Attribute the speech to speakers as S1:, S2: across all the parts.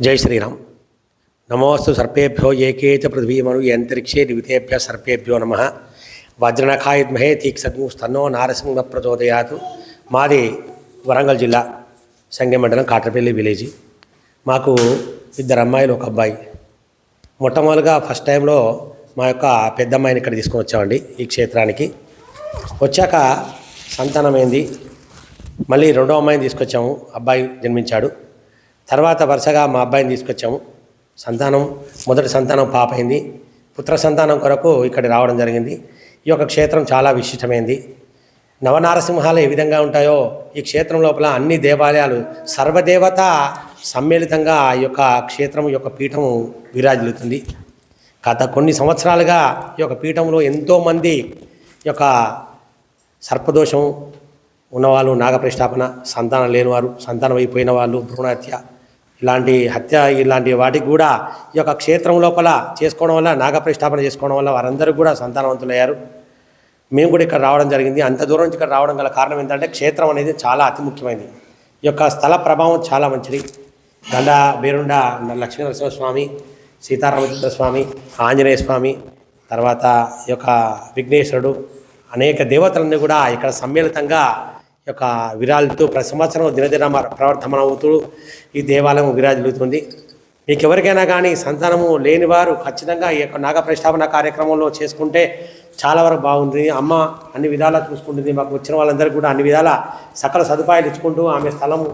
S1: జై శ్రీరామ్. నమోస్తు సర్పేభ్యో ఏకేత పృథ్వీమను అంతరిక్షే నివితేభ్య సర్పేభ్యో నమ. వజ్రనఖాయుద్మహే తీక్షగ్ను స్తన్నో నారసింహ ప్రచోదయాత్. మాది వరంగల్ జిల్లా సంగమండలం కాటపల్లి విలేజ్. మాకు ఇద్దరు అమ్మాయిలు ఒక అబ్బాయి. మొట్టమొదటిగా ఫస్ట్ టైంలో మా యొక్క పెద్ద అమ్మాయిని ఇక్కడ తీసుకొని వచ్చామండి ఈ క్షేత్రానికి. వచ్చాక సంతానమైంది మళ్ళీ రెండో అమ్మాయిని తీసుకొచ్చాము. అబ్బాయి జన్మించాడు. తర్వాత వరుసగా మా అబ్బాయిని తీసుకొచ్చాము. సంతానం మొదటి సంతానం పాప అయింది పుత్ర సంతానం కొరకు ఇక్కడ రావడం జరిగింది. ఈ యొక్క క్షేత్రం చాలా విశిష్టమైంది. నవనారసింహాలు ఏ విధంగా ఉంటాయో ఈ క్షేత్రం లోపల అన్ని దేవాలయాలు సర్వదేవత సమ్మిళితంగా ఈ యొక్క క్షేత్రం యొక్క పీఠము విరాజిల్లుతుంది. గత కొన్ని సంవత్సరాలుగా ఈ యొక్క పీఠంలో ఎంతోమంది యొక్క సర్పదోషం ఉన్నవాళ్ళు నాగప్రతిష్టాపన సంతానం లేనివారు సంతానం అయిపోయిన వాళ్ళు భ్రూణహత్య ఇలాంటి హత్య ఇలాంటి వాటికి కూడా ఈ యొక్క క్షేత్రం లోపల చేసుకోవడం వల్ల నాగప్రతిష్టాపన చేసుకోవడం వల్ల వారందరూ కూడా సంతానవంతులయ్యారు. మేము కూడా ఇక్కడ రావడం జరిగింది. అంత దూరం నుంచి ఇక్కడ రావడం గల కారణం ఏంటంటే క్షేత్రం అనేది చాలా అతి ముఖ్యమైనది. ఈ యొక్క స్థల ప్రభావం చాలా మంచిది. దండ బీరుండ లక్ష్మీ స్వామి సీతారామచంద్ర స్వామి ఆంజనేయ స్వామి తర్వాత ఈ యొక్క విఘ్నేశ్వరుడు అనేక దేవతలన్నీ కూడా ఇక్కడ సమ్మిళితంగా యొక్క విరాళుతూ ప్రతి సంవత్సరం దినదిన ప్రవర్తమన అవుతూ ఈ దేవాలయం విరాజిల్లుతుంది. మీకు ఎవరికైనా కానీ సంతానము లేని వారు ఖచ్చితంగా ఈ యొక్క నాగప్రతిష్టాపన కార్యక్రమంలో చేసుకుంటే చాలా వరకు బాగుంది అమ్మ అన్ని విధాలా చూసుకుంటుంది. మాకు వచ్చిన వాళ్ళందరికీ కూడా అన్ని విధాల సకల సదుపాయాలు ఇచ్చుకుంటూ ఆమె స్థలము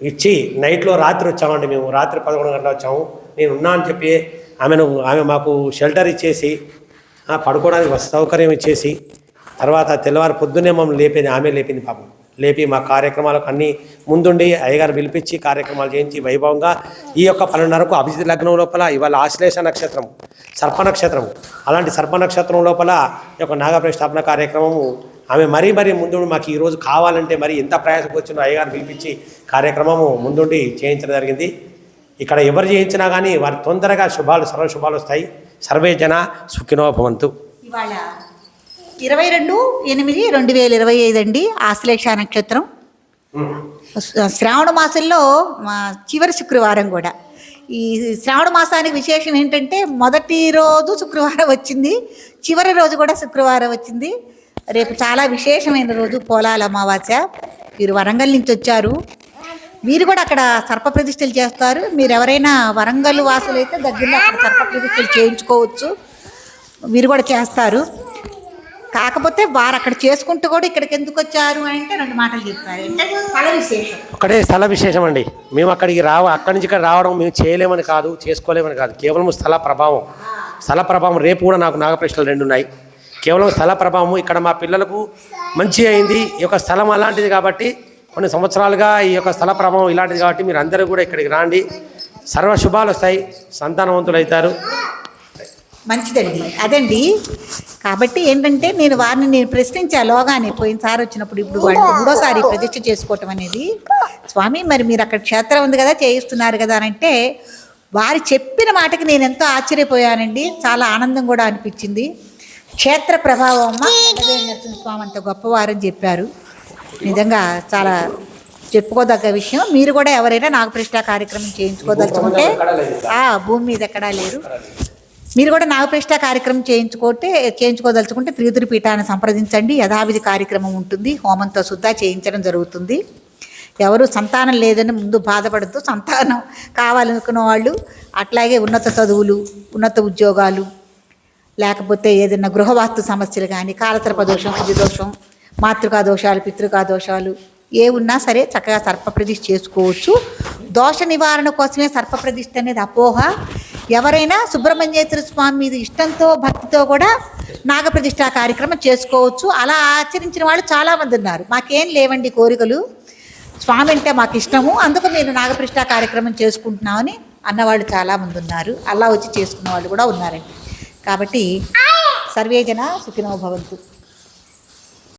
S1: ఇచ్చి నైట్లో రాత్రి వచ్చామండి మేము. రాత్రి పదకొండు గంటల వచ్చాము. నేను ఉన్నా అని చెప్పి ఆమెను ఆమె మాకు షెల్టర్ ఇచ్చేసి పడుకోవడానికి సౌకర్యం ఇచ్చేసి తర్వాత తెల్లవారు పొద్దున్నే మమ్మల్ని లేపింది ఆమె లేపింది పాపం. లేపి మా కార్యక్రమాలకు అన్నీ ముందుండి అయ్యగారు పిలిపించి కార్యక్రమాలు చేయించి వైభవంగా ఈ యొక్క పన్నెండున్నరకు అభిజిత్ లగ్నం లోపల ఇవాళ ఆశ్లేష నక్షత్రం సర్ప నక్షత్రం. అలాంటి సర్ప నక్షత్రం లోపల ఈ యొక్క నాగప్రతిష్టాపన కార్యక్రమము ఆమె మరీ మరీ ముందుండి మాకు ఈరోజు కావాలంటే మరి ఎంత ప్రయాసకు వచ్చిందో అయ్యగారు పిలిపించి కార్యక్రమము ముందుండి చేయించడం జరిగింది. ఇక్కడ ఎవరు చేయించినా కానీ వారి తొందరగా శుభాలు సర్వ శుభాలు వస్తాయి. సర్వే జన సుఖినో భవంతు.
S2: ఇవాళ ఇరవై రెండు ఎనిమిది రెండు వేల ఇరవై ఐదు అండి ఆశ్లేష నక్షత్రం. శ్రావణ మాసంలో మా చివరి శుక్రవారం కూడా. ఈ శ్రావణ మాసానికి విశేషం ఏంటంటే మొదటి రోజు శుక్రవారం వచ్చింది చివరి రోజు కూడా శుక్రవారం వచ్చింది. రేపు చాలా విశేషమైన రోజు పోలాల అమావాస్య. వీరు వరంగల్ నుంచి వచ్చారు. వీరు కూడా అక్కడ సర్ప ప్రతిష్టలు చేస్తారు. మీరు ఎవరైనా వరంగల్ వాసులు అయితే దగ్గరలో అక్కడ సర్ప ప్రతిష్టలు చేయించుకోవచ్చు. వీరు కూడా చేస్తారు. కాకపోతే వారు అక్కడ చేసుకుంటూ కూడా ఇక్కడికి ఎందుకు వచ్చారు అంటే రెండు మాటలు చెప్తారు స్థల విశేషం.
S1: ఒకటే స్థల విశేషం అండి. మేము అక్కడికి రావ అక్కడి నుంచి ఇక్కడ రావడం మేము చేయలేమని కాదు చేసుకోలేమని కాదు. కేవలం స్థల ప్రభావం. స్థల ప్రభావం రేపు కూడా నాకు నాగప్రశ్నలు రెండు ఉన్నాయి. కేవలం స్థల ప్రభావం ఇక్కడ మా పిల్లలకు మంచి అయింది. ఈ యొక్క స్థలం అలాంటిది కాబట్టి కొన్ని సంవత్సరాలుగా ఈ యొక్క స్థల ప్రభావం ఇలాంటిది కాబట్టి మీరు అందరూ కూడా ఇక్కడికి రాండి. సర్వ శుభాలు వస్తాయి. సంతానవంతులు అవుతారు
S2: మంచిదండి. అదండి. కాబట్టి ఏంటంటే నేను వారిని నేను ప్రశ్నించా లోగానే పోయినసారి వచ్చినప్పుడు ఇప్పుడు వాళ్ళు మూడోసారి ప్రతిష్ఠ చేసుకోవటం అనేది. స్వామి మరి మీరు అక్కడ క్షేత్రం ఉంది కదా చేయిస్తున్నారు కదా అని అంటే వారు చెప్పిన మాటకి నేను ఎంతో ఆశ్చర్యపోయానండి. చాలా ఆనందం కూడా అనిపించింది. క్షేత్ర ప్రభావం అమ్మ నరసింహ స్వామి అంత గొప్పవారని చెప్పారు. నిజంగా చాలా చెప్పుకోదగ్గ విషయం. మీరు కూడా ఎవరైనా నాగప్రతిష్ఠ కార్యక్రమం చేయించుకోదలుచుకుంటే భూమి మీద ఎక్కడా లేరు. మీరు కూడా నాగప్రష్ట కార్యక్రమం చేయించుకుంటే చేయించుకోదలుచుకుంటే త్రియుతురి పీఠాన్ని సంప్రదించండి. యథావిధి కార్యక్రమం ఉంటుంది. హోమంతో శుద్ధ చేయించడం జరుగుతుంది. ఎవరు సంతానం లేదని ముందు బాధపడుతూ సంతానం కావాలనుకున్న వాళ్ళు అట్లాగే ఉన్నత చదువులు ఉన్నత ఉద్యోగాలు లేకపోతే ఏదైనా గృహవాస్తు సమస్యలు కానీ కాలతరప దోషం దోషం మాతృకా దోషాలు పితృకా దోషాలు ఏ ఉన్నా సరే చక్కగా సర్పప్రతిష్ఠ చేసుకోవచ్చు. దోష నివారణ కోసమే సర్పప్రతిష్ఠ అనేది అపోహ. ఎవరైనా సుబ్రహ్మణ్యేశ్వర స్వామి మీద ఇష్టంతో భక్తితో కూడా నాగప్రతిష్ట కార్యక్రమం చేసుకోవచ్చు. అలా ఆచరించిన వాళ్ళు చాలామంది ఉన్నారు. మాకేం లేవండి కోరికలు. స్వామి అంటే మాకు ఇష్టము. అందుకు నేను నాగప్రతిష్ఠ కార్యక్రమం చేసుకుంటున్నామని అన్నవాళ్ళు చాలామంది ఉన్నారు. అలా వచ్చి చేసుకున్న వాళ్ళు కూడా ఉన్నారండి. కాబట్టి సర్వేజన సుఖినో భవంతు.